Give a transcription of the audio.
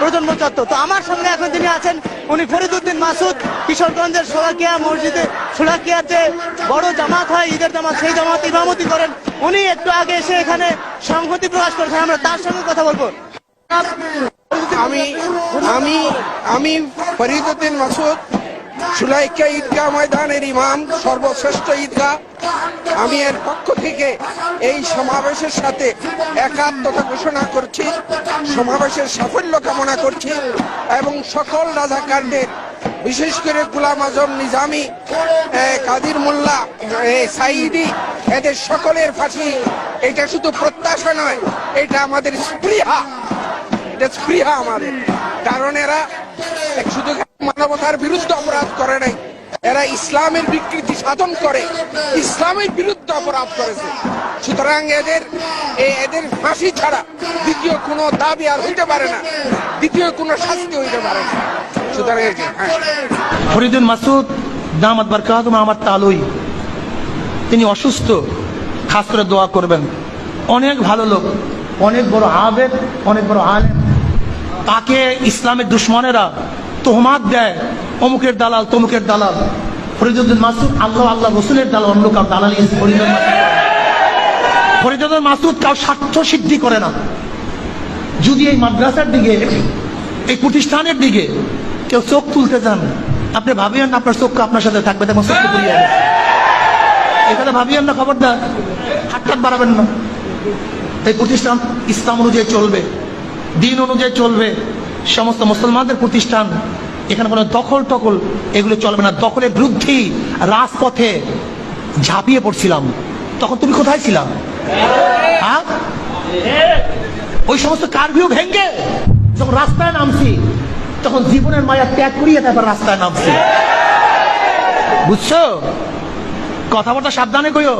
প্রজন্ম চত্বর। তো আমার সঙ্গে এখন তিনি আছেন, উনি ফরিদুদ্দিন মাসুদ, কিশোরগঞ্জের সোলাকিয়া মসজিদে, সোলাকিয়াতে বড় জামাত হয়, ঈদের জামাত, সেই জামাত ইমামতি করেন। উনি একটু আগে এসে এখানে সংহতি প্রকাশ করেছেন, আমরা তার সঙ্গে কথা বলব। আমি আমি আমি ফরিদুদ্দিন মাসুদ সুলাইকা ঈদগাহ ময়দানের ইমাম, সর্বশ্রেষ্ঠ ঈদগাহ। আমি এর পক্ষ থেকে এই সমাবেশের সাথে একাত্মতা ঘোষণা করছি, সমাবেশের সাফল্য কামনা করছি এবং সকল রাজাকারদের, বিশেষ করে গুলাম আজম নিজামি কাদির মোল্লা সাইদি এদের সকলের ফাঁসি। এটা শুধু প্রত্যাশা নয়, এটা আমাদের স্পৃহা। এটা স্পৃহা আমাদের। কারণ এরা শুধু মানবতার বিরুদ্ধে অপরাধ করে নাই। এরা ইসলামের বিকৃতি সাধন করে। ইসলামের বিরুদ্ধে অপরাধ করেছে। সুতরাং এদের এদের ফাঁসি ছাড়া দ্বিতীয় কোনো দাবি আর হইতে পারে না। দ্বিতীয় কোনো শাস্তি হইতে পারে না। সুতরাং হ্যাঁ। ফরিদুল মাসুদ, দামাত বারকাতুম আমার তালুই। তিনি অসুস্থ। খাস দোয়া করবেন। অনেক ভালো লোক, অনেক বড় আবেদ, অনেক বড় আলেম। তাকে ইসলামের দুশ্মনেরা তোহমাত দেয়, অমুকের দালাল, তমুকের দালাল। ফরিদুদ্দিন মাসুদ আল্লাহ আল্লাহ রসুলের দালাল, অন্য কাউ দালালি ফরিদুদ্দিন মাসুদ কাউ স্বার্থ সিদ্ধি করে না। যদি এই মাদ্রাসার দিকে, এই প্রতিষ্ঠানের দিকে কেউ চোখ তুলতে চান, আপনি ভাবিয়েন না আপনার চোখ আপনার সাথে থাকবে তখন চোখ যাবে এখানে ভাবিয়েন না, খবরদার। হাটটাট বাড়াবেন না। এই প্রতিষ্ঠান ইসলাম অনুযায়ী চলবে, দিন অনুযায়ী চলবে, সমস্ত মুসলমানদের প্রতিষ্ঠান এখানে কোনো দখল টকল, এগুলো চলবে না। দখলের বিরুদ্ধেই রাজপথে ঝাঁপিয়ে পড়ছিলাম। তখন তুমি কোথায় ছিলাম হ্যাঁ? ওই সমস্ত কারভিউ ভেঙ্গে যখন রাস্তায় নামছি, তখন জীবনের মায়া ত্যাগ করিয়ে তারপর রাস্তায় নামছি। বুঝছ? কথাবার্তা সাবধানে কইও।